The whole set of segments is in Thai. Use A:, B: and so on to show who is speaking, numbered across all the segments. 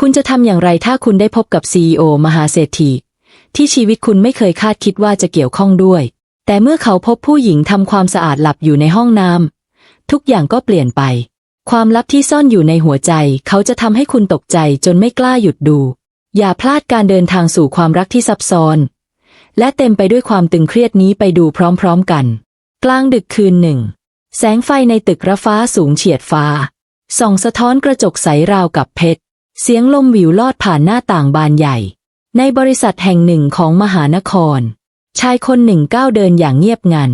A: คุณจะทำอย่างไรถ้าคุณได้พบกับซีอมหาเศรษฐีที่ชีวิตคุณไม่เคยคาดคิดว่าจะเกี่ยวข้องด้วย แต่เมื่อเขาพบผู้หญิงทำความสะอาดหลับอยู่ในห้องน้ำทุกอย่างก็เปลี่ยนไป ความลับที่ซ่อนอยู่ในหัวใจ เขาจะทำให้คุณตกใจจนไม่กล้าหยุดดู อย่าพลาดการเดินทางสู่ความรักที่ซับซ้อน และเต็มไปด้วยความตึงเครียดนี้ไปดูพร้อมๆกัน กลางดึกคืนหนึ่ง แสงไฟในตึกระฟ้าสูงเฉียดฟ้าส่องสะท้อนกระจกใสราวกับเพชร เสียงลมวิวลอดผ่านหน้าต่างบานใหญ่ ในบริษัทแห่งหนึ่งของมหานคร ชายคนหนึ่งก้าวเดินอย่างเงียบงัน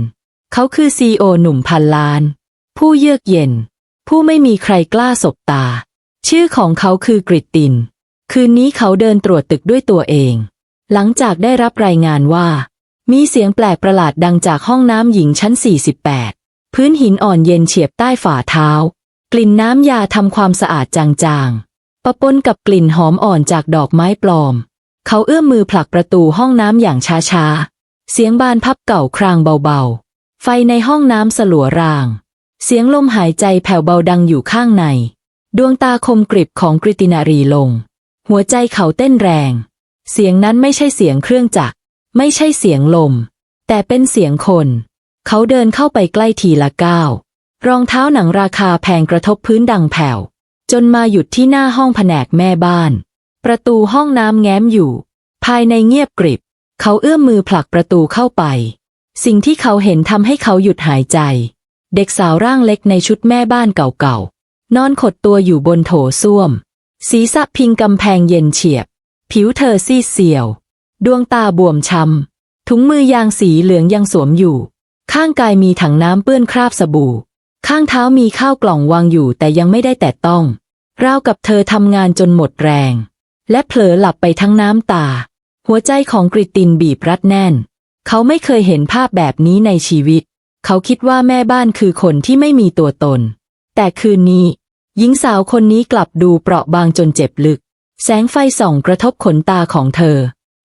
A: เขาคือซีโอหนุ่มพันล้าน ผู้เยือกเย็น ผู้ไม่มีใครกล้าสบตา ชื่อของเขาคือกริตติน คืนนี้เขาเดินตรวจตึกด้วยตัวเอง หลังจากได้รับรายงานว่า มีเสียงแปลกประหลาดดังจากห้องน้ำหญิงชั้น 48 พื้นหินอ่อนเย็นเฉียบใต้ฝ่าเท้า กลิ่นน้ำยาทำความสะอาดจางๆ ปะปนกับกลิ่นหอมอ่อนจากดอกไม้ปลอม เขาเอื้อมมือผลักประตูห้องน้ำอย่างช้าๆ เสียงบานพับเก่าครางเบาๆ ไฟในห้องน้ำสลัวราง เสียงลมหายใจแผ่วเบาดังอยู่ข้างใน ดวงตาคมกริบของกริตินารีลง หัวใจเขาเต้นแรง เสียงนั้นไม่ใช่เสียงเครื่องจักร ไม่ใช่เสียงลม แต่เป็นเสียงคน เขาเดินเข้าไปใกล้ทีละก้าว รองเท้าหนังราคาแพงกระทบพื้นดังแผ่ว จนมาหยุดที่หน้าห้องแผนกแม่บ้าน ประตูห้องน้ำแง้มอยู่ ภายในเงียบกริบ เขาเอื้อมมือผลักประตูเข้าไป สิ่งที่เขาเห็นทำให้เขาหยุดหายใจ เด็กสาวร่างเล็กในชุดแม่บ้านเก่าๆ นอนขดตัวอยู่บนโถส้วม ศีรษะพิงกำแพงเย็นเฉียบ ผิวเธอซีดเซียว ดวงตาบวมช้ำถุงมือยางสีเหลืองยังสวมอยู่ ข้างกายมีถังน้ำเปื้อนคราบสบู่ ข้างเท้ามีข้าวกล่องวางอยู่แต่ยังไม่ได้แตะต้อง ราวกับเธอทำงานจนหมดแรง และเผลอหลับไปทั้งน้ำตา หัวใจของกริตตินบีบรัดแน่น เขาไม่เคยเห็นภาพแบบนี้ในชีวิต เขาคิดว่าแม่บ้านคือคนที่ไม่มีตัวตน แต่คืนนี้ หญิงสาวคนนี้กลับดูเปราะบางจนเจ็บลึก แสงไฟส่องกระทบขนตาของเธอ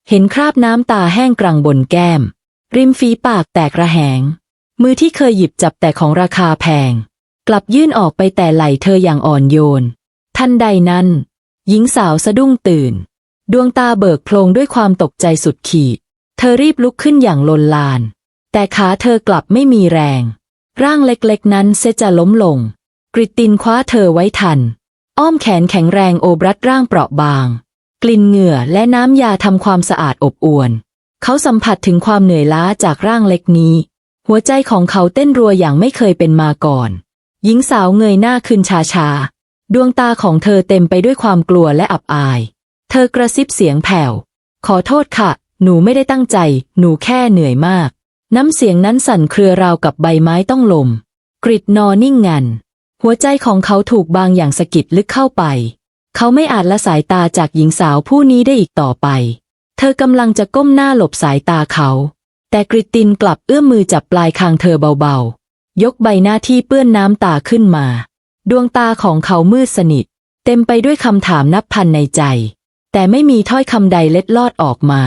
A: เห็นคราบน้ำตาแห้งกรังบนแก้ม ริมฝีปากแตกระแหง มือที่เคยหยิบจับแต่ของราคาแพง กลับยื่นออกไปแต่ไหลเธออย่างอ่อนโยน ทันใดนั้น หญิงสาวสะดุ้งตื่น ดวงตาเบิกโพลงด้วยความตกใจสุดขีด เธอรีบลุกขึ้นอย่างลนลาน แต่ขาเธอกลับไม่มีแรง ร่างเล็กๆนั้นเซจะล้มลง กริตินคว้าเธอไว้ทัน อ้อมแขนแข็งแรงโอบรัดร่างเปราะบาง กลิ่นเหงื่อและน้ำยาทำความสะอาดอบอวน เขาสัมผัสถึงความเหนื่อยล้าจากร่างเล็กนี้ หัวใจของเขาเต้นรัวอย่างไม่เคยเป็นมาก่อน หญิงสาวเงยหน้าขึ้นชาชาๆ ดวงตาของเธอเต็มไปด้วยความกลัวและอับอาย เธอกระซิบเสียงแผ่ว ขอโทษค่ะ หนูไม่ได้ตั้งใจ หนูแค่เหนื่อยมาก น้ำเสียงนั้นสั่นเครือราวกับใบไม้ต้องลม กริดนอนิ่งงัน หัวใจของเขาถูกบางอย่างสะกิดลึกเข้าไป เขาไม่อาจละสายตาจากหญิงสาวผู้นี้ได้อีกต่อไป เธอกำลังจะก้มหน้าหลบสายตาเขา แต่กริตตินกลับเอื้อมมือจับปลายคางเธอเบาๆ ยกใบหน้าที่เปื้อนน้ำตาขึ้นมา ดวงตาของเขามืดสนิท เต็มไปด้วยคำถามนับพันในใจ แต่ไม่มีถ้อยคำใดเล็ดลอดออกมา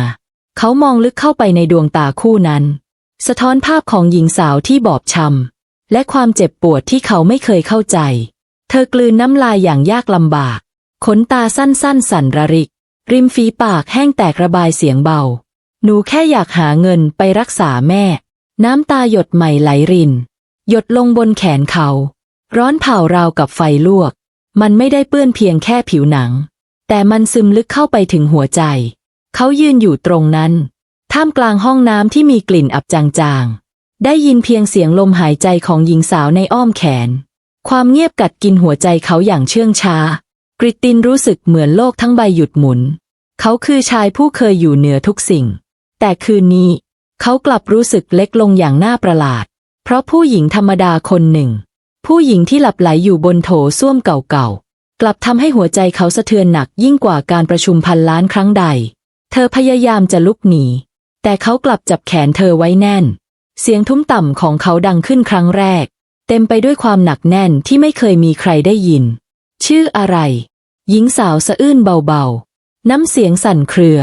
A: เขามองลึกเข้าไปในดวงตาคู่นั้น สะท้อนภาพของหญิงสาวที่บอบช้ำและความเจ็บปวดที่เขาไม่เคยเข้าใจ เธอกลืนน้ำลายอย่างยากลำบาก ขนตาสั้นๆสั่นระริก ริมฝีปากแห้งแตกระบายเสียงเบา หนูแค่อยากหาเงินไปรักษาแม่ น้ำตาหยดใหม่ไหลริน หยดลงบนแขนเขา ร้อนเผาราวกับไฟลวก มันไม่ได้เปื้อนเพียงแค่ผิวหนัง แต่มันซึมลึกเข้าไปถึงหัวใจ เขายืนอยู่ตรงนั้น ท่ามกลางห้องน้ำที่มีกลิ่นอับจางๆ ได้ยินเพียงเสียงลมหายใจของหญิงสาวในอ้อมแขน ความเงียบกัดกินหัวใจเขาอย่างเชื่องช้า กริตินรู้สึกเหมือนโลกทั้งใบหยุดหมุน เขาคือชายผู้เคยอยู่เหนือทุกสิ่ง แต่คืนนี้ เขากลับรู้สึกเล็กลงอย่างน่าประหลาด เพราะผู้หญิงธรรมดาคนหนึ่ง ผู้หญิงที่หลับไหลอยู่บนโถส้วมเก่าๆ กลับทำให้หัวใจเขาสะเทือนหนักยิ่งกว่าการประชุมพันล้านครั้งใด เธอพยายามจะลุกหนี แต่เขากลับจับแขนเธอไว้แน่น เสียงทุ้มต่ำของเขาดังขึ้นครั้งแรก เต็มไปด้วยความหนักแน่นที่ไม่เคยมีใครได้ยิน ชื่ออะไร หญิงสาวสะอื้นเบาๆ น้ำเสียงสั่นเครือ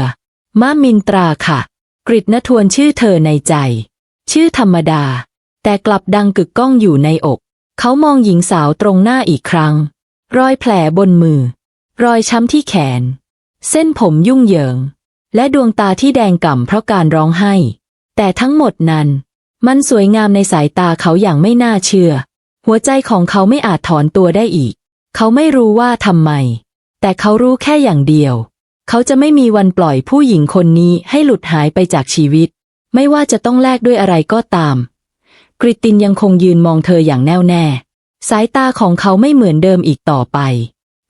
A: มามินตราค่ะ กริตนทวนชื่อเธอในใจ ชื่อธรรมดา แต่กลับดังกึกก้องอยู่ในอก เขามองหญิงสาวตรงหน้าอีกครั้ง รอยแผลบนมือ รอยช้ำที่แขน เส้นผมยุ่งเหยิง และดวงตาที่แดงก่ำเพราะการร้องไห้ แต่ทั้งหมดนั้น มันสวยงามในสายตาเขาอย่างไม่น่าเชื่อ หัวใจของเขาไม่อาจถอนตัวได้อีก เขาไม่รู้ว่าทำไม แต่เขารู้แค่อย่างเดียว เขาจะไม่มีวันปล่อยผู้หญิงคนนี้ให้หลุดหายไปจากชีวิต ไม่ว่าจะต้องแลกด้วยอะไรก็ตาม กริตินยังคงยืนมองเธออย่างแน่วแน่ สายตาของเขาไม่เหมือนเดิมอีกต่อไป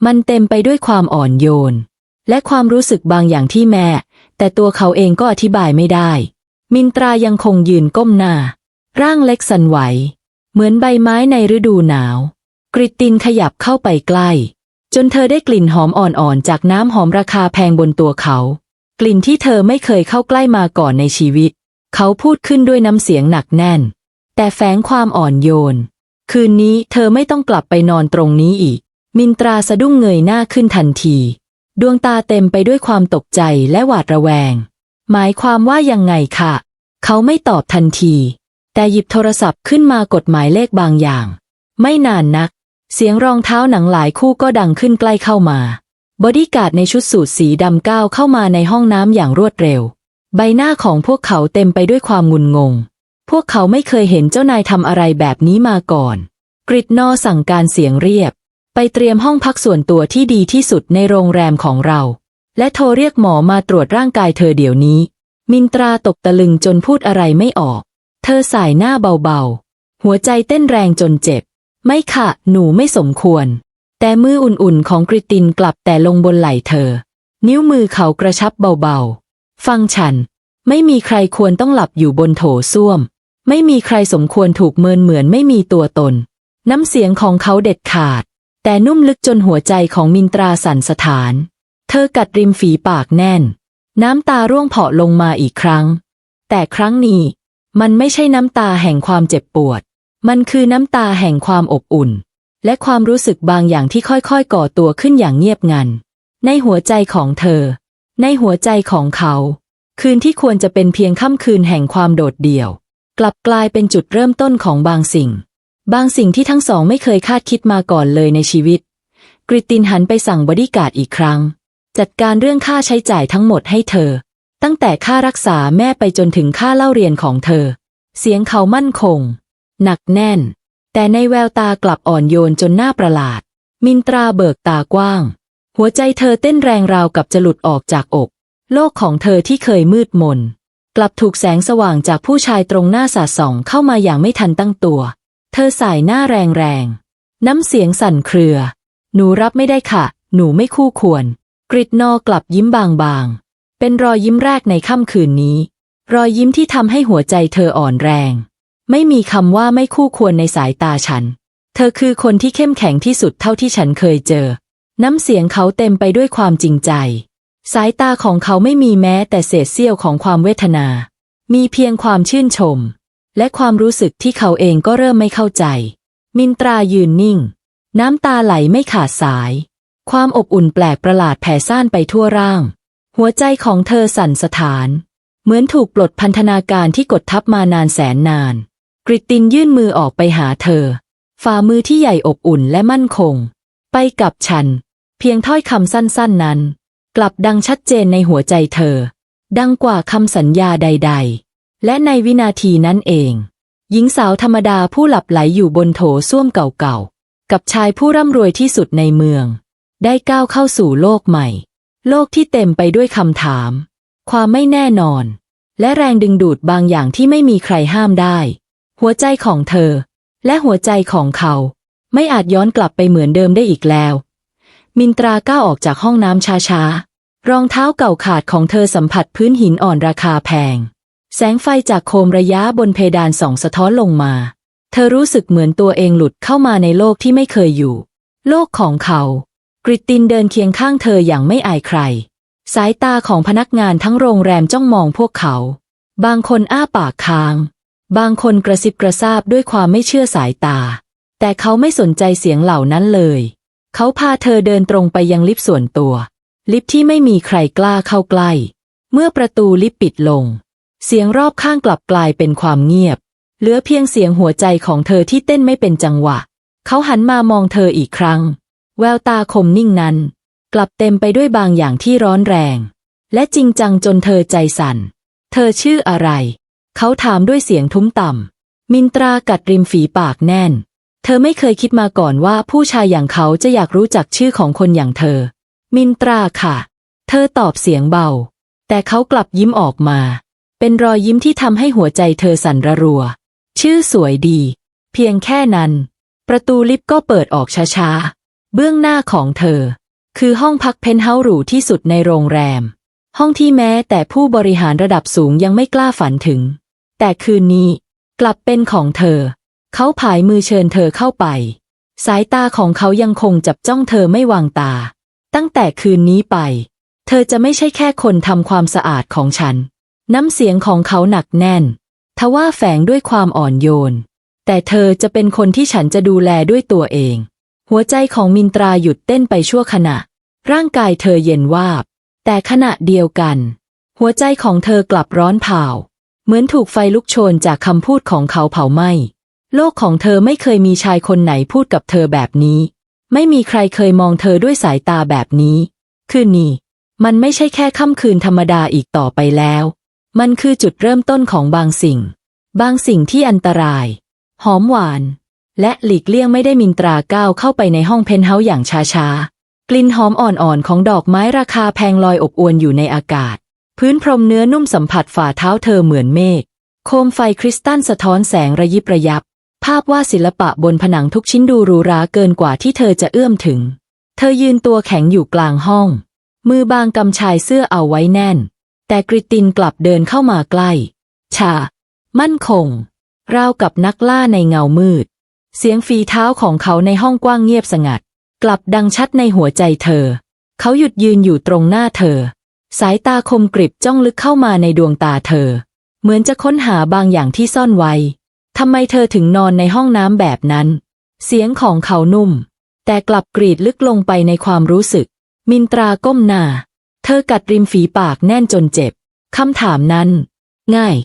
A: มันเต็มไปด้วยความอ่อนโยน และความรู้สึกบางอย่างที่แม่ แต่ตัวเขาเองก็อธิบายไม่ได้ มินตรายังคงยืนก้มหน้า ร่างเล็กสั่นไหว เหมือนใบไม้ในฤดูหนาว กริตตินขยับเข้าไปใกล้ จนเธอได้กลิ่นหอมอ่อนๆจากน้ำหอมราคาแพงบนตัวเขา กลิ่นที่เธอไม่เคยเข้าใกล้มาก่อนในชีวิต เขาพูดขึ้นด้วยน้ำเสียงหนักแน่น แต่แฝงความอ่อนโยน คืนนี้เธอไม่ต้องกลับไปนอนตรงนี้อีก มินตราสะดุ้งเงยหน้าขึ้นทันที ดวงตาเต็มไปด้วยความตกใจและหวาดระแวง หมายความว่ายังไงคะเขาไม่ตอบทันที แต่หยิบโทรศัพท์ขึ้นมากดหมายเลขบางอย่าง ไม่นานนัก เสียงรองเท้าหนังหลายคู่ก็ดังขึ้นใกล้เข้ามา บอดี้การ์ดในชุดสูทสีดำก้าวเข้ามาในห้องน้ำอย่างรวดเร็ว ใบหน้าของพวกเขาเต็มไปด้วยความงุนงง พวกเขาไม่เคยเห็นเจ้านายทำอะไรแบบนี้มาก่อน กริดนอสั่งการเสียงเรียบ ไปเตรียมห้องพักส่วนตัวที่ดีที่สุดในโรงแรมของเรา และโทรเรียกหมอมาตรวจร่างกายเธอเดี๋ยวนี้ มินตราตกตะลึงจนพูดอะไรไม่ออก เธอสายหน้าเบาๆ หัวใจเต้นแรงจนเจ็บ ไม่ค่ะ หนูไม่สมควร แต่มืออุ่นๆของกริตินกลับแต่ลงบนไหล่เธอ นิ้วมือเขากระชับเบาๆ ฟังฉัน ไม่มีใครควรต้องหลับอยู่บนโถส้วม ไม่มีใครสมควรถูกเมินเหมือนไม่มีตัวตน น้ำเสียงของเขาเด็ดขาด แต่นุ่มลึกจนหัวใจของมินตราสั่นสะท้าน เธอกัดริมฝีปากแน่น น้ำตาร่วงเพาะลงมาอีกครั้ง แต่ครั้งนี้ มันไม่ใช่น้ำตาแห่งความเจ็บปวด มันคือน้ำตาแห่งความอบอุ่น และความรู้สึกบางอย่างที่ค่อยๆ ก่อตัวขึ้นอย่างเงียบงัน ในหัวใจของเธอ ในหัวใจของเขา คืนที่ควรจะเป็นเพียงค่ำคืนแห่งความโดดเดี่ยว กลับกลายเป็นจุดเริ่มต้นของบางสิ่ง บางสิ่งที่ทั้งสองไม่เคยคาดคิดมาก่อนเลยในชีวิต กริตินหันไปสั่งบอดี้การ์ดอีกครั้ง จัดการเรื่องค่าใช้จ่ายทั้งหมดให้เธอ ตั้งแต่ค่ารักษาแม่ไปจนถึงค่าเล่าเรียนของเธอ เสียงเขามั่นคง หนักแน่น แต่ในแววตากลับอ่อนโยนจนน่าประหลาด มินตราเบิกตากว้าง หัวใจเธอเต้นแรงราวกับจะหลุดออกจากอก โลกของเธอที่เคยมืดมน กลับถูกแสงสว่างจากผู้ชายตรงหน้าสาดส่องเข้ามาอย่างไม่ทันตั้งตัว เธอสายหน้าแรงแรงๆ น้ำเสียงสั่นเครือ หนูรับไม่ได้ค่ะ หนูไม่คู่ควร กริดนอกลับยิ้มบางๆ เป็นรอยยิ้มแรกในค่ำคืนนี้ รอยยิ้มที่ทำให้หัวใจเธออ่อนแรง ไม่มีคำว่าไม่คู่ควรในสายตาฉัน เธอคือคนที่เข้มแข็งที่สุดเท่าที่ฉันเคยเจอ น้ำเสียงเขาเต็มไปด้วยความจริงใจ สายตาของเขาไม่มีแม้แต่เศษเสี้ยวของความเวทนา มีเพียงความชื่นชม และความรู้สึกที่เขาเองก็เริ่มไม่เข้าใจ มินตรายืนนิ่ง น้ำตาไหลไม่ขาดสาย ความอบอุ่นแปลกประหลาดแผ่ซ่านไปทั่วร่าง หัวใจของเธอสั่นสะท้าน เหมือนถูกปลดพันธนาการที่กดทับมานานแสนนาน กริตตินยื่นมือออกไปหาเธอ ฝ่ามือที่ใหญ่อบอุ่นและมั่นคง ไปกับฉัน เพียงถ้อยคำสั้นๆนั้น กลับดังชัดเจนในหัวใจเธอ ดังกว่าคำสัญญาใด ๆ และในวินาทีนั้นเอง หญิงสาวธรรมดาผู้หลับไหลอยู่บนโถส้วมเก่าๆ กับชายผู้ร่ำรวยที่สุดในเมือง ได้ก้าวเข้าสู่โลกใหม่ โลกที่เต็มไปด้วยคำถาม ความไม่แน่นอน และแรงดึงดูดบางอย่างที่ไม่มีใครห้ามได้ หัวใจของเธอ และหัวใจของเขา ไม่อาจย้อนกลับไปเหมือนเดิมได้อีกแล้ว มินตราก้าวออกจากห้องน้ำช้าๆ รองเท้าเก่าขาดของเธอสัมผัสพื้นหินอ่อนราคาแพง แสงไฟจากโคมระยะบนเพดานส่องสะท้อนลงมา เธอรู้สึกเหมือนตัวเองหลุดเข้ามาในโลกที่ไม่เคยอยู่ โลกของเขา กริตตินเดินเคียงข้างเธออย่างไม่อายใคร สายตาของพนักงานทั้งโรงแรมจ้องมองพวกเขา บางคนอ้าปากค้าง บางคนกระซิบกระซาบด้วยความไม่เชื่อสายตา แต่เขาไม่สนใจเสียงเหล่านั้นเลย เขาพาเธอเดินตรงไปยังลิฟต์ส่วนตัว ลิฟต์ที่ไม่มีใครกล้าเข้าใกล้ เมื่อประตูลิฟต์ปิดลง เสียงรอบข้างกลับกลายเป็นความเงียบ เหลือเพียงเสียงหัวใจของเธอที่เต้นไม่เป็นจังหวะ เขาหันมามองเธออีกครั้ง แววตาคมนิ่งนั้น กลับเต็มไปด้วยบางอย่างที่ร้อนแรง และจริงจังจนเธอใจสั่น เธอชื่ออะไร เขาถามด้วยเสียงทุ้มต่ำมินตรากัดริมฝีปากแน่น เธอไม่เคยคิดมาก่อนว่าผู้ชายอย่างเขาจะอยากรู้จักชื่อของคนอย่างเธอ มินตราค่ะ เธอตอบเสียงเบา แต่เขากลับยิ้มออกมา เป็นรอยยิ้มที่ทำให้หัวใจเธอสั่นระรัว ชื่อสวยดี เพียงแค่นั้น ประตูลิฟต์ก็เปิดออกช้าๆ เบื้องหน้าของเธอ คือห้องพักเพนท์เฮาส์หรูที่สุดในโรงแรม ห้องที่แม้แต่ผู้บริหารระดับสูงยังไม่กล้าฝันถึง แต่คืนนี้กลับเป็นของเธอ เขาผายมือเชิญเธอเข้าไป สายตาของเขายังคงจับจ้องเธอไม่วางตา ตั้งแต่คืนนี้ไป เธอจะไม่ใช่แค่คนทำความสะอาดของฉัน น้ำเสียงของเขาหนักแน่น ทว่าแฝงด้วยความอ่อนโยน แต่เธอจะเป็นคนที่ฉันจะดูแลด้วยตัวเอง หัวใจของมินตราหยุดเต้นไปชั่วขณะ ร่างกายเธอเย็นวาบ แต่ขณะเดียวกัน หัวใจของเธอกลับร้อนเผาเหมือนถูกไฟลุกโชนจากคำพูดของเขาเผาไหม้ โลกของเธอไม่เคยมีชายคนไหนพูดกับเธอแบบนี้ ไม่มีใครเคยมองเธอด้วยสายตาแบบนี้ คืนนี้ มันไม่ใช่แค่ค่ำคืนธรรมดาอีกต่อไปแล้ว มันคือจุดเริ่มต้นของบางสิ่ง บางสิ่งที่อันตราย หอมหวาน และหลีกเลี่ยงไม่ได้มินตราก้าวเข้าไปในห้องเพนท์เฮาส์อย่างช้าๆ กลิ่นหอมอ่อนๆของดอกไม้ราคาแพงลอยอบอวลอยู่ในอากาศ พื้นพรมเนื้อนุ่มสัมผัสฝ่าเท้าเธอเหมือนเมฆ โคมไฟคริสตัลสะท้อนแสงระยิบระยับ ภาพวาดศิลปะบนผนังทุกชิ้นดูหรูหราเกินกว่าที่เธอจะเอื้อมถึง เธอยืนตัวแข็งอยู่กลางห้อง มือบางกำชายเสื้อเอาไว้แน่น แต่กริตินกลับเดินเข้ามาใกล้ ชา มั่นคง ราวกับนักล่าในเงามืด เสียงฝีเท้าของเขาในห้องกว้างเงียบสงัด กลับดังชัดในหัวใจเธอ เขาหยุดยืนอยู่ตรงหน้าเธอ สายตาคมกริบจ้องลึกเข้ามาในดวงตาเธอ เหมือนจะค้นหาบางอย่างที่ซ่อนไว้ ทำไมเธอถึงนอนในห้องน้ำแบบนั้น เสียงของเขานุ่ม แต่กลับกรีดลึกลงไปในความรู้สึก มินตราก้มหน้า เธอกัดริมฝีปากแน่นจนเจ็บ คำถามนั้น ง่าย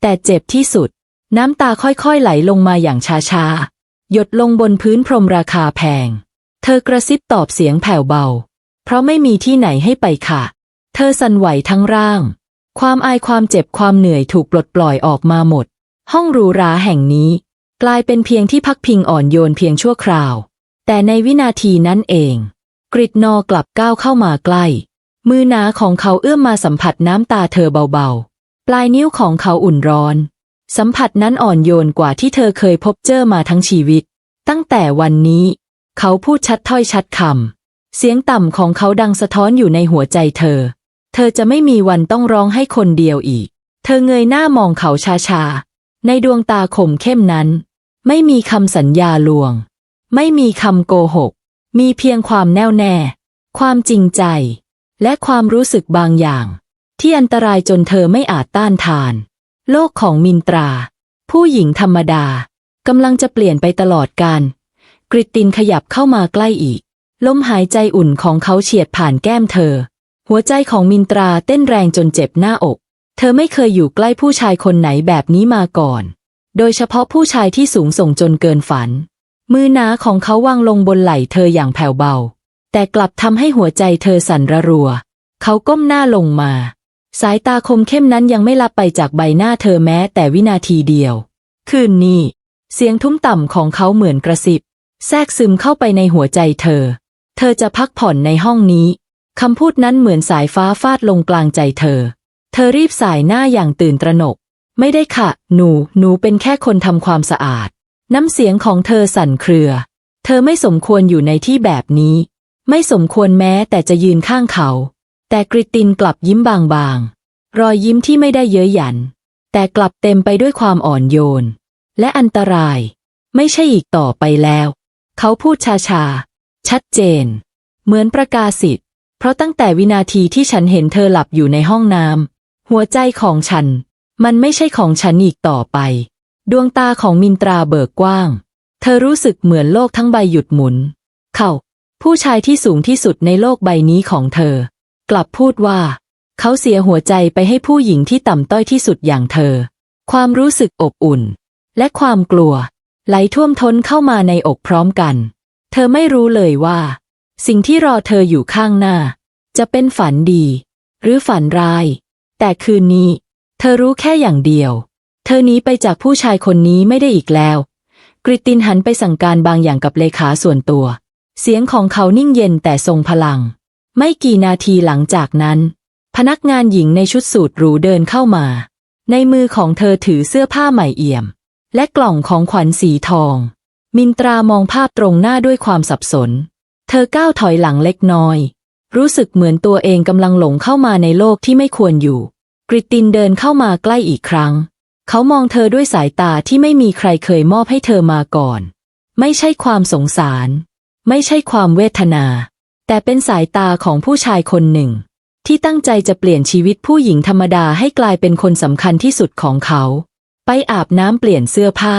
A: แต่เจ็บที่สุด น้ำตาค่อยๆไหลลงมาอย่างช้าๆ หยดลงบนพื้นพรมราคาแพง เธอกระซิบตอบเสียงแผ่วเบา เพราะไม่มีที่ไหนให้ไปค่ะ เธอสั่นไหวทั้งร่าง ความอายความเจ็บความเหนื่อยถูกปลดปล่อยออกมาหมด ห้องหรูหราแห่งนี้ กลายเป็นเพียงที่พักพิงอ่อนโยนเพียงชั่วคราว แต่ในวินาทีนั้นเอง กริดนอกลับก้าวเข้ามาใกล้ มือหนาของเขาเอื้อมมาสัมผัสน้ำตาเธอเบาๆ ปลายนิ้วของเขาอุ่นร้อน สัมผัสนั้นอ่อนโยนกว่าที่เธอเคยพบเจอมาทั้งชีวิต ตั้งแต่วันนี้ เขาพูดชัดถ้อยชัดคำเสียงต่ำของเขาดังสะท้อนอยู่ในหัวใจเธอ เธอจะไม่มีวันต้องร้องให้คนเดียวอีก เธอเงยหน้ามองเขาชาๆ ในดวงตาคมเข้มนั้น ไม่มีคำสัญญาลวง ไม่มีคำโกหก มีเพียงความแน่วแน่ ความจริงใจ และความรู้สึกบางอย่าง ที่อันตรายจนเธอไม่อาจต้านทาน โลกของมินตรา ผู้หญิงธรรมดากำลังจะเปลี่ยนไปตลอดกาลกริตตินขยับเข้ามาใกล้อีก ลมหายใจอุ่นของเขาเฉียดผ่านแก้มเธอ หัวใจของมินตราเต้นแรงจนเจ็บหน้าอก เธอไม่เคยอยู่ใกล้ผู้ชายคนไหนแบบนี้มาก่อน โดยเฉพาะผู้ชายที่สูงส่งจนเกินฝัน มือหนาของเขาวางลงบนไหล่เธออย่างแผ่วเบา แต่กลับทำให้หัวใจเธอสั่นระรัว เขาก้มหน้าลงมา สายตาคมเข้มนั้นยังไม่ลับไปจากใบหน้าเธอแม้แต่วินาทีเดียว คืนนี้ เสียงทุ้มต่ำของเขาเหมือนกระซิบ แทรกซึมเข้าไปในหัวใจเธอ เธอจะพักผ่อนในห้องนี้คำพูดนั้นเหมือนสายฟ้าฟาดลงกลางใจเธอ เธอรีบสายหน้าอย่างตื่นตระหนก ไม่ได้ค่ะ หนู หนูเป็นแค่คนทำความสะอาด น้ำเสียงของเธอสั่นเครือ เธอไม่สมควรอยู่ในที่แบบนี้ ไม่สมควรแม้แต่จะยืนข้างเขา แต่กริตินกลับยิ้มบางๆ รอยยิ้มที่ไม่ได้เย้ยหยัน แต่กลับเต็มไปด้วยความอ่อนโยน และอันตราย ไม่ใช่อีกต่อไปแล้ว เขาพูดชาๆ ชัดเจน เหมือนประกาศสิทธิ์เพราะตั้งแต่วินาทีที่ฉันเห็นเธอหลับอยู่ในห้องน้ำ หัวใจของฉัน มันไม่ใช่ของฉันอีกต่อไป ดวงตาของมินตราเบิกกว้าง เธอรู้สึกเหมือนโลกทั้งใบหยุดหมุน เขาผู้ชายที่สูงที่สุดในโลกใบนี้ของเธอ กลับพูดว่า เขาเสียหัวใจไปให้ผู้หญิงที่ต่ำต้อยที่สุดอย่างเธอ ความรู้สึกอบอุ่น และความกลัว ไหลท่วมท้นเข้ามาในอกพร้อมกัน เธอไม่รู้เลยว่า สิ่งที่รอเธออยู่ข้างหน้า จะเป็นฝันดี หรือฝันร้าย แต่คืนนี้ เธอรู้แค่อย่างเดียว เธอหนีไปจากผู้ชายคนนี้ไม่ได้อีกแล้ว กริตินหันไปสั่งการบางอย่างกับเลขาส่วนตัว เสียงของเขานิ่งเย็นแต่ทรงพลัง ไม่กี่นาทีหลังจากนั้น พนักงานหญิงในชุดสูทหรูเดินเข้ามา ในมือของเธอถือเสื้อผ้าใหม่เอี่ยม และกล่องของขวัญสีทอง มินตรามองภาพตรงหน้าด้วยความสับสน เธอก้าวถอยหลังเล็กน้อย รู้สึกเหมือนตัวเองกำลังหลงเข้ามาในโลกที่ไม่ควรอยู่ กริตตินเดินเข้ามาใกล้อีกครั้ง เขามองเธอด้วยสายตาที่ไม่มีใครเคยมอบให้เธอมาก่อน ไม่ใช่ความสงสาร ไม่ใช่ความเวทนา แต่เป็นสายตาของผู้ชายคนหนึ่ง ที่ตั้งใจจะเปลี่ยนชีวิตผู้หญิงธรรมดาให้กลายเป็นคนสำคัญที่สุดของเขา ไปอาบน้ำเปลี่ยนเสื้อผ้า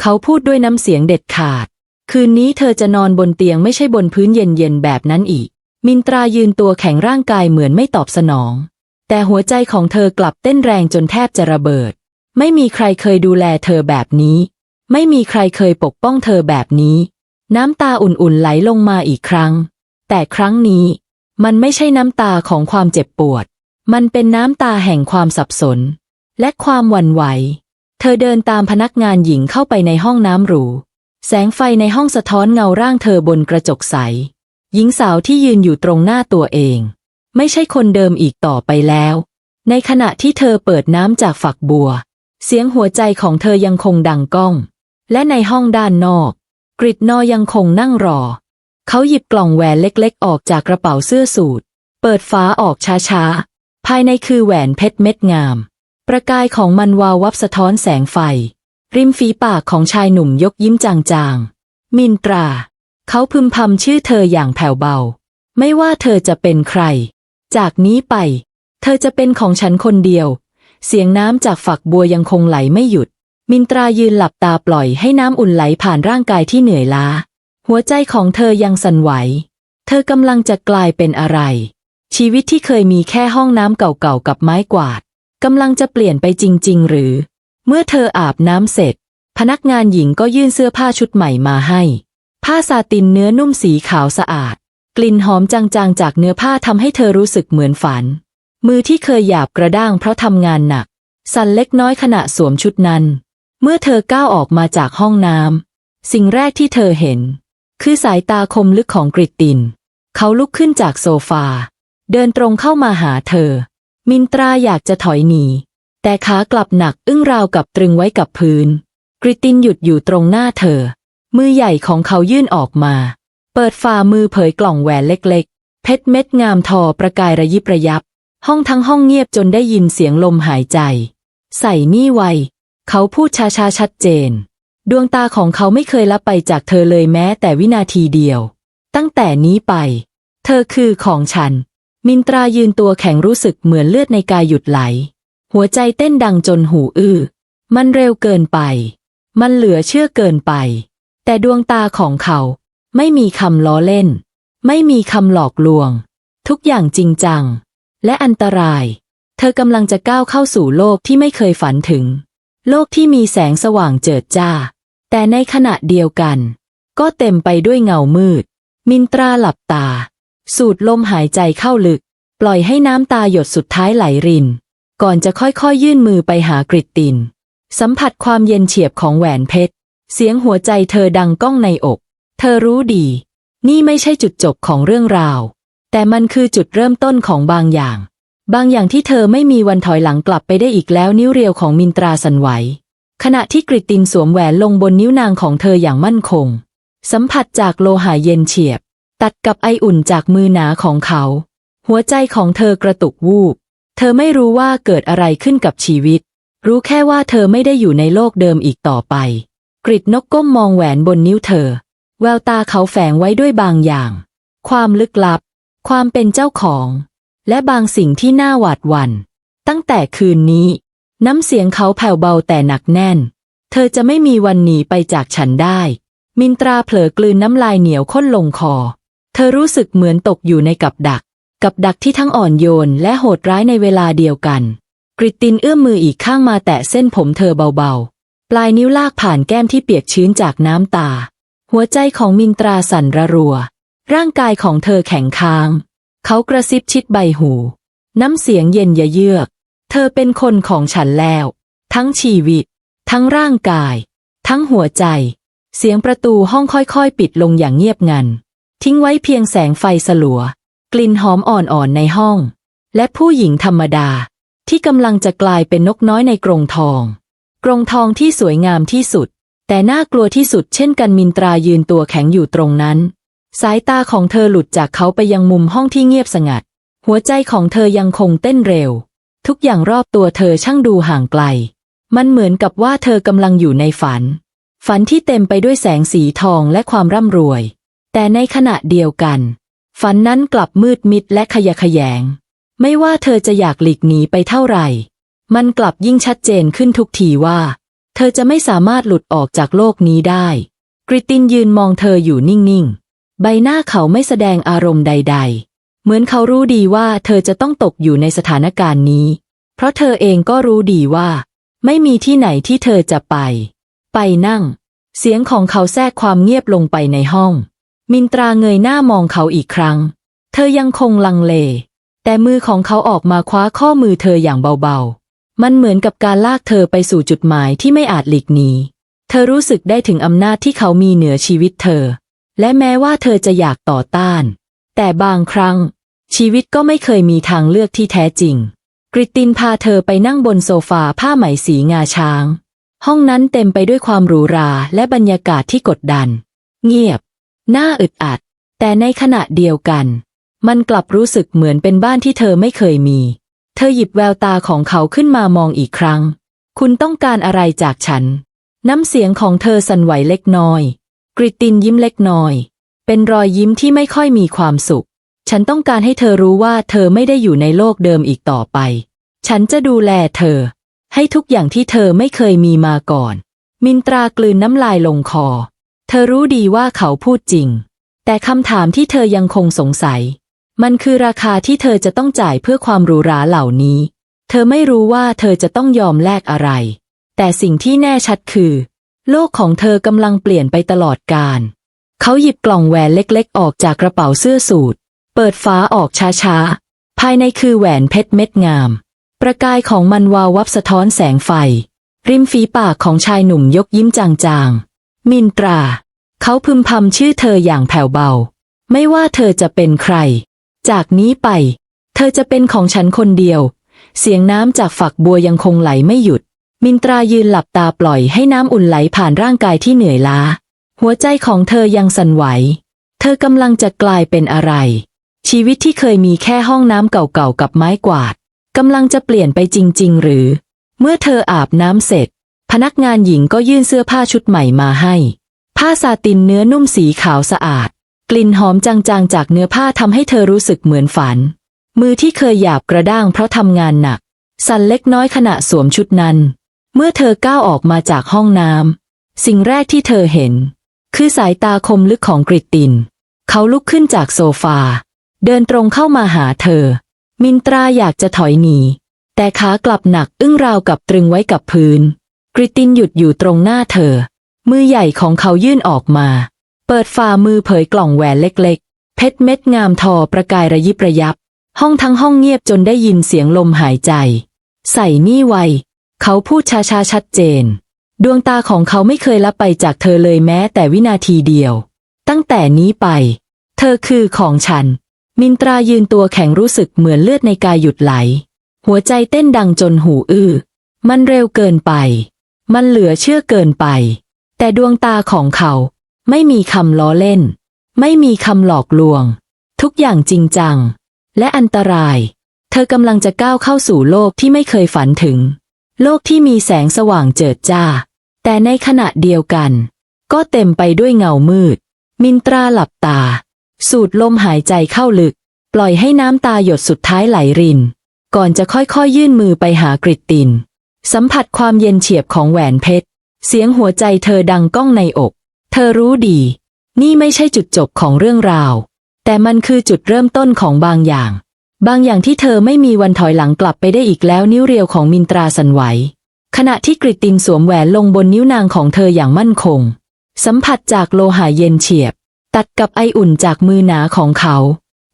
A: เขาพูดด้วยน้ำเสียงเด็ดขาด คืนนี้เธอจะนอนบนเตียงไม่ใช่บนพื้นเย็นๆแบบนั้นอีก มินตรายืนตัวแข็งร่างกายเหมือนไม่ตอบสนอง แต่หัวใจของเธอกลับเต้นแรงจนแทบจะระเบิด ไม่มีใครเคยดูแลเธอแบบนี้ ไม่มีใครเคยปกป้องเธอแบบนี้ น้ำตาอุ่นๆไหลลงมาอีกครั้ง แต่ครั้งนี้ มันไม่ใช่น้ำตาของความเจ็บปวด มันเป็นน้ำตาแห่งความสับสน และความหวั่นไหว เธอเดินตามพนักงานหญิงเข้าไปในห้องน้ำหรู แสงไฟในห้องสะท้อนเงาร่างเธอบนกระจกใส หญิงสาวที่ยืนอยู่ตรงหน้าตัวเอง ไม่ใช่คนเดิมอีกต่อไปแล้ว ในขณะที่เธอเปิดน้ำจากฝักบัว เสียงหัวใจของเธอยังคงดังก้อง และในห้องด้านนอก กริดนอยังคงนั่งรอ เขาหยิบกล่องแหวนเล็กๆ ออกจากกระเป๋าเสื้อสูทเปิดฝาออกช้าๆ ภายในคือแหวนเพชรเม็ดงาม ประกายของมันวาววับสะท้อนแสงไฟ ริมฝีปากของชายหนุ่มยกยิ้มจางๆ มินตรา เขาพึมพำชื่อเธออย่างแผ่วเบา ไม่ว่าเธอจะเป็นใคร จากนี้ไป เธอจะเป็นของฉันคนเดียว เสียงน้ำจากฝักบัวยังคงไหลไม่หยุด มินตรายืนหลับตาปล่อยให้น้ำอุ่นไหลผ่านร่างกายที่เหนื่อยล้า หัวใจของเธอยังสั่นไหว เธอกำลังจะกลายเป็นอะไร ชีวิตที่เคยมีแค่ห้องน้ำเก่าๆกับไม้กวาดกำลังจะเปลี่ยนไปจริง ๆ หรือ เมื่อเธออาบน้ำเสร็จ พนักงานหญิงก็ยื่นเสื้อผ้าชุดใหม่มาให้ ผ้าซาตินเนื้อนุ่มสีขาวสะอาด กลิ่นหอมจางๆจากเนื้อผ้าทำให้เธอรู้สึกเหมือนฝัน มือที่เคยหยาบกระด้างเพราะทำงานหนัก สั่นเล็กน้อยขณะสวมชุดนั้น เมื่อเธอก้าวออกมาจากห้องน้ำสิ่งแรกที่เธอเห็น คือสายตาคมลึกของกริตติน เขาลุกขึ้นจากโซฟา เดินตรงเข้ามาหาเธอ มินตราอยากจะถอยหนีแต่ขากลับหนักอึ้งราวกับตรึงไว้กับพื้น กริตตินหยุดอยู่ตรงหน้าเธอ มือใหญ่ของเขายื่นออกมา เปิดฝ่ามือเผยกล่องแหวนเล็กๆ เพชรเม็ดงามทอประกายระยิบระยับ ห้องทั้งห้องเงียบจนได้ยินเสียงลมหายใจ ใส่นี่ไว เขาพูดช้าๆชัดเจน ดวงตาของเขาไม่เคยละไปจากเธอเลยแม้แต่วินาทีเดียว ตั้งแต่นี้ไป เธอคือของฉัน มินตรายืนตัวแข็งรู้สึกเหมือนเลือดในกายหยุดไหล หัวใจเต้นดังจนหูอื้อ มันเร็วเกินไป มันเหลือเชื่อเกินไป แต่ดวงตาของเขา ไม่มีคำล้อเล่น ไม่มีคำหลอกลวง ทุกอย่างจริงจัง และอันตราย เธอกำลังจะก้าวเข้าสู่โลกที่ไม่เคยฝันถึง โลกที่มีแสงสว่างเจิดจ้า แต่ในขณะเดียวกัน ก็เต็มไปด้วยเงามืด มินตราหลับตา สูดลมหายใจเข้าลึก ปล่อยให้น้ำตาหยดสุดท้ายไหลริน ก่อนจะค่อยๆยื่นมือไปหากริตติน สัมผัสความเย็นเฉียบของแหวนเพชร เสียงหัวใจเธอดังก้องในอก เธอรู้ดี นี่ไม่ใช่จุดจบของเรื่องราว แต่มันคือจุดเริ่มต้นของบางอย่าง บางอย่างที่เธอไม่มีวันถอยหลังกลับไปได้อีกแล้วนิ้วเรียวของมินตราสันไหว ขณะที่กริตตินสวมแหวนลงบนนิ้วนางของเธออย่างมั่นคง สัมผัสจากโลหะเย็นเฉียบ ตัดกับไออุ่นจากมือหนาของเขา หัวใจของเธอกระตุกวูบ เธอไม่รู้ว่าเกิดอะไรขึ้นกับชีวิต รู้แค่ว่าเธอไม่ได้อยู่ในโลกเดิมอีกต่อไป กริดนกก้มมองแหวนบนนิ้วเธอ แววตาเขาแฝงไว้ด้วยบางอย่าง ความลึกลับ ความเป็นเจ้าของ และบางสิ่งที่น่าหวาดหวัน่น ตั้งแต่คืนนี้ น้ำเสียงเขาแผ่วเบาแต่หนักแน่น เธอจะไม่มีวันหนีไปจากฉันได้ มินตราเผลอกลืนน้ำลายเหนียวข้นลงคอ เธอรู้สึกเหมือนตกอยู่ในกับดัก กับดักที่ทั้งอ่อนโยนและโหดร้ายในเวลาเดียวกัน กริตตินเอื้อมมืออีกข้างมาแตะเส้นผมเธอเบาๆ ปลายนิ้วลากผ่านแก้มที่เปียกชื้นจากน้ำตา หัวใจของมินตราสั่นระรัว ร่างกายของเธอแข็งค้าง เขากระซิบชิดใบหู น้ำเสียงเย็นยะเยือก เธอเป็นคนของฉันแล้ว ทั้งชีวิต ทั้งร่างกาย ทั้งหัวใจ เสียงประตูห้องค่อยๆ ปิดลงอย่างเงียบงัน ทิ้งไว้เพียงแสงไฟสลัว กลิ่นหอมอ่อนๆในห้อง และผู้หญิงธรรมดา ที่กำลังจะกลายเป็นนกน้อยในกรงทอง กรงทองที่สวยงามที่สุด แต่น่ากลัวที่สุดเช่นกันมินตรายืนตัวแข็งอยู่ตรงนั้น สายตาของเธอหลุดจากเขาไปยังมุมห้องที่เงียบสงัด หัวใจของเธอยังคงเต้นเร็ว ทุกอย่างรอบตัวเธอช่างดูห่างไกล มันเหมือนกับว่าเธอกำลังอยู่ในฝัน ฝันที่เต็มไปด้วยแสงสีทองและความร่ำรวย แต่ในขณะเดียวกัน ฝันนั้นกลับมืดมิดและขยะแขยง ไม่ว่าเธอจะอยากหลีกหนีไปเท่าไหร่ มันกลับยิ่งชัดเจนขึ้นทุกทีว่า เธอจะไม่สามารถหลุดออกจากโลกนี้ได้ กริตินยืนมองเธออยู่นิ่งๆ ใบหน้าเขาไม่แสดงอารมณ์ใด ๆ เหมือนเขารู้ดีว่าเธอจะต้องตกอยู่ในสถานการณ์นี้ เพราะเธอเองก็รู้ดีว่า ไม่มีที่ไหนที่เธอจะไป ไปนั่ง เสียงของเขาแทรกความเงียบลงไปในห้อง มินตราเงยหน้ามองเขาอีกครั้ง เธอยังคงลังเล แต่มือของเขาออกมาคว้าข้อมือเธออย่างเบาๆ มันเหมือนกับการลากเธอไปสู่จุดหมายที่ไม่อาจหลีกหนี เธอรู้สึกได้ถึงอำนาจที่เขามีเหนือชีวิตเธอ และแม้ว่าเธอจะอยากต่อต้าน แต่บางครั้ง ชีวิตก็ไม่เคยมีทางเลือกที่แท้จริง กริตินพาเธอไปนั่งบนโซฟาผ้าไหมสีงาช้าง ห้องนั้นเต็มไปด้วยความหรูหราและบรรยากาศที่กดดัน เงียบ น่าอึดอัด แต่ในขณะเดียวกัน มันกลับรู้สึกเหมือนเป็นบ้านที่เธอไม่เคยมี เธอหยิบแววตาของเขาขึ้นมามองอีกครั้ง คุณต้องการอะไรจากฉัน น้ำเสียงของเธอสั่นไหวเล็กน้อย กริตตินยิ้มเล็กน้อย เป็นรอยยิ้มที่ไม่ค่อยมีความสุข ฉันต้องการให้เธอรู้ว่าเธอไม่ได้อยู่ในโลกเดิมอีกต่อไป ฉันจะดูแลเธอ ให้ทุกอย่างที่เธอไม่เคยมีมาก่อน มินตรากลืนน้ำลายลงคอ เธอรู้ดีว่าเขาพูดจริง แต่คำถามที่เธอยังคงสงสัย มันคือราคาที่เธอจะต้องจ่ายเพื่อความหรูหราเหล่านี้ เธอไม่รู้ว่าเธอจะต้องยอมแลกอะไร แต่สิ่งที่แน่ชัดคือ โลกของเธอกำลังเปลี่ยนไปตลอดกาลเขาหยิบกล่องแหวนเล็กๆ ออกจากกระเป๋าเสื้อสูทเปิดฝาออกช้าๆ ภายในคือแหวนเพชรเม็ดงาม ประกายของมันวาววับสะท้อนแสงไฟ ริมฝีปากของชายหนุ่มยกยิ้มจางๆ มินตรา เขาพึมพำชื่อเธออย่างแผ่วเบา ไม่ว่าเธอจะเป็นใคร จากนี้ไป เธอจะเป็นของฉันคนเดียว เสียงน้ำจากฝักบัวยังคงไหลไม่หยุด มินตรายืนหลับตาปล่อยให้น้ำอุ่นไหลผ่านร่างกายที่เหนื่อยล้า หัวใจของเธอยังสั่นไหว เธอกำลังจะกลายเป็นอะไร ชีวิตที่เคยมีแค่ห้องน้ำเก่าๆกับไม้กวาดกำลังจะเปลี่ยนไปจริง ๆ หรือ เมื่อเธออาบน้ำเสร็จ พนักงานหญิงก็ยื่นเสื้อผ้าชุดใหม่มาให้ ผ้าซาตินเนื้อนุ่มสีขาวสะอาด กลิ่นหอมจางๆจากเนื้อผ้าทำให้เธอรู้สึกเหมือนฝัน มือที่เคยหยาบกระด้างเพราะทำงานหนัก สั่นเล็กน้อยขณะสวมชุดนั้น เมื่อเธอก้าวออกมาจากห้องน้ำสิ่งแรกที่เธอเห็น คือสายตาคมลึกของกริตติน เขาลุกขึ้นจากโซฟา เดินตรงเข้ามาหาเธอ มินตราอยากจะถอยหนี แต่ขากลับหนักอึ้งราวกับตรึงไว้กับพื้น กริตตินหยุดอยู่ตรงหน้าเธอ มือใหญ่ของเขายื่นออกมา เปิดฝ่ามือเผยกล่องแหวนเล็กๆ เพชรเม็ดงามทอประกายระยิบระยับ ห้องทั้งห้องเงียบจนได้ยินเสียงลมหายใจ ใส่นี่ไว เขาพูดช้าๆชัดเจน ดวงตาของเขาไม่เคยละไปจากเธอเลยแม้แต่วินาทีเดียว ตั้งแต่นี้ไป เธอคือของฉัน มินตรายืนตัวแข็งรู้สึกเหมือนเลือดในกายหยุดไหล หัวใจเต้นดังจนหูอื้อ มันเร็วเกินไป มันเหลือเชื่อเกินไป แต่ดวงตาของเขา ไม่มีคำล้อเล่น ไม่มีคำหลอกลวง ทุกอย่างจริงจัง และอันตราย เธอกำลังจะก้าวเข้าสู่โลกที่ไม่เคยฝันถึง โลกที่มีแสงสว่างเจิดจ้า แต่ในขณะเดียวกัน ก็เต็มไปด้วยเงามืด มินตราหลับตา สูดลมหายใจเข้าลึก ปล่อยให้น้ำตาหยดสุดท้ายไหลริน ก่อนจะค่อยๆยื่นมือไปหากริตติน สัมผัสความเย็นเฉียบของแหวนเพชร เสียงหัวใจเธอดังก้องในอก เธอรู้ดี นี่ไม่ใช่จุดจบของเรื่องราว แต่มันคือจุดเริ่มต้นของบางอย่าง บางอย่างที่เธอไม่มีวันถอยหลังกลับไปได้อีกแล้วนิ้วเรียวของมินตราสันไหว ขณะที่กริตตินสวมแหวนลงบนนิ้วนางของเธออย่างมั่นคง สัมผัสจากโลหะเย็นเฉียบ ตัดกับไออุ่นจากมือหนาของเขา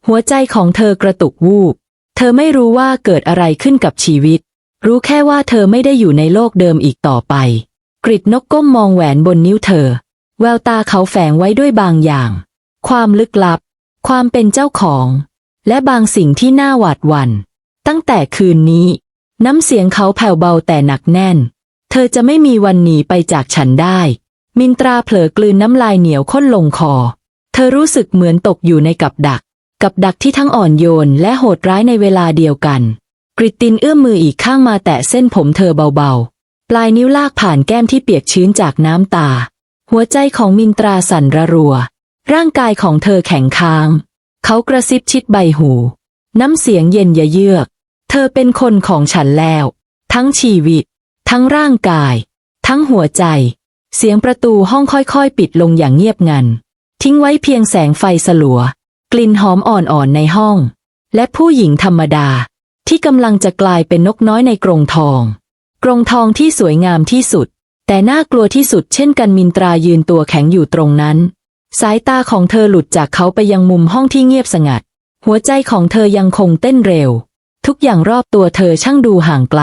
A: หัวใจของเธอกระตุกวูบ เธอไม่รู้ว่าเกิดอะไรขึ้นกับชีวิต รู้แค่ว่าเธอไม่ได้อยู่ในโลกเดิมอีกต่อไป กริดนกก้มมองแหวนบนนิ้วเธอ แววตาเขาแฝงไว้ด้วยบางอย่าง ความลึกลับ ความเป็นเจ้าของ และบางสิ่งที่น่าหวาดหวัน่น ตั้งแต่คืนนี้ น้ำเสียงเขาแผ่วเบาแต่หนักแน่น เธอจะไม่มีวันหนีไปจากฉันได้ มินตราเผลอกลืนน้ำลายเหนียวข้นลงคอ เธอรู้สึกเหมือนตกอยู่ในกับดัก กับดักที่ทั้งอ่อนโยนและโหดร้ายในเวลาเดียวกัน กริตตินเอื้อมมืออีกข้างมาแตะเส้นผมเธอเบาๆ ปลายนิ้วลากผ่านแก้มที่เปียกชื้นจากน้ำตา หัวใจของมินตราสั่นระรัว ร่างกายของเธอแข็งค้าง เขากระซิบชิดใบหู น้ำเสียงเย็นยะเยือก เธอเป็นคนของฉันแล้ว ทั้งชีวิต ทั้งร่างกาย ทั้งหัวใจ เสียงประตูห้องค่อยๆ ปิดลงอย่างเงียบงัน ทิ้งไว้เพียงแสงไฟสลัว กลิ่นหอมอ่อนๆในห้อง และผู้หญิงธรรมดา ที่กำลังจะกลายเป็นนกน้อยในกรงทอง กรงทองที่สวยงามที่สุด แต่น่ากลัวที่สุดเช่นกันมินตรายืนตัวแข็งอยู่ตรงนั้น สายตาของเธอหลุดจากเขาไปยังมุมห้องที่เงียบสงัด หัวใจของเธอยังคงเต้นเร็ว ทุกอย่างรอบตัวเธอช่างดูห่างไกล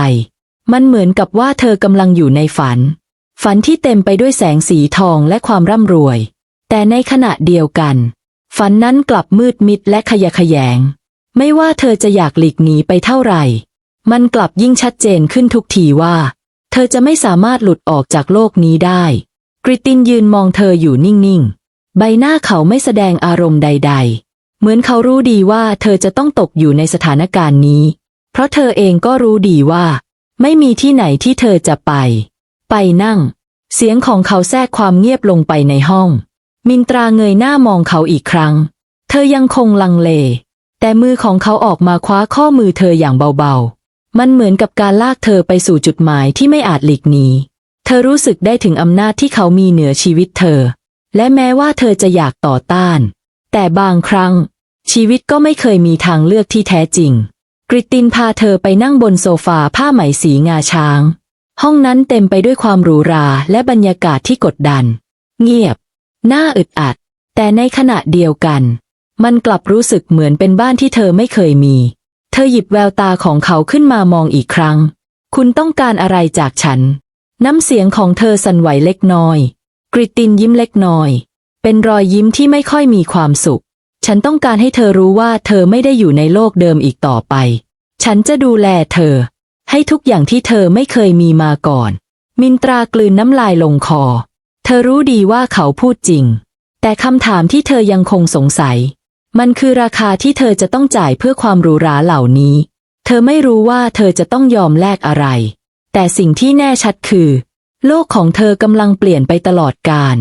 A: มันเหมือนกับว่าเธอกำลังอยู่ในฝัน ฝันที่เต็มไปด้วยแสงสีทองและความร่ำรวย แต่ในขณะเดียวกัน ฝันนั้นกลับมืดมิดและขยะแขยง ไม่ว่าเธอจะอยากหลีกหนีไปเท่าไหร่ มันกลับยิ่งชัดเจนขึ้นทุกทีว่า เธอจะไม่สามารถหลุดออกจากโลกนี้ได้ กริตินยืนมองเธออยู่นิ่งๆ ใบหน้าเขาไม่แสดงอารมณ์ใด ๆ เหมือนเขารู้ดีว่าเธอจะต้องตกอยู่ในสถานการณ์นี้ เพราะเธอเองก็รู้ดีว่า ไม่มีที่ไหนที่เธอจะไป ไปนั่ง เสียงของเขาแทรกความเงียบลงไปในห้อง มินตราเงยหน้ามองเขาอีกครั้ง เธอยังคงลังเล แต่มือของเขาออกมาคว้าข้อมือเธออย่างเบาๆ มันเหมือนกับการลากเธอไปสู่จุดหมายที่ไม่อาจหลีกหนี เธอรู้สึกได้ถึงอำนาจที่เขามีเหนือชีวิตเธอ และแม้ว่าเธอจะอยากต่อต้าน แต่บางครั้ง ชีวิตก็ไม่เคยมีทางเลือกที่แท้จริง กริตตินพาเธอไปนั่งบนโซฟาผ้าไหมสีงาช้าง ห้องนั้นเต็มไปด้วยความหรูหราและบรรยากาศที่กดดัน เงียบ น่าอึดอัด แต่ในขณะเดียวกัน มันกลับรู้สึกเหมือนเป็นบ้านที่เธอไม่เคยมี เธอหยิบแววตาของเขาขึ้นมามองอีกครั้ง คุณต้องการอะไรจากฉัน น้ำเสียงของเธอสั่นไหวเล็กน้อย กริตินยิ้มเล็กน้อย เป็นรอยยิ้มที่ไม่ค่อยมีความสุข ฉันต้องการให้เธอรู้ว่าเธอไม่ได้อยู่ในโลกเดิมอีกต่อไป ฉันจะดูแลเธอ ให้ทุกอย่างที่เธอไม่เคยมีมาก่อน มินตรากลืนน้ำลายลงคอ เธอรู้ดีว่าเขาพูดจริง แต่คำถามที่เธอยังคงสงสัย มันคือราคาที่เธอจะต้องจ่ายเพื่อความหรูหราเหล่านี้ เธอไม่รู้ว่าเธอจะต้องยอมแลกอะไร แต่สิ่งที่แน่ชัดคือ โลกของเธอกำลังเปลี่ยนไปตลอดกาล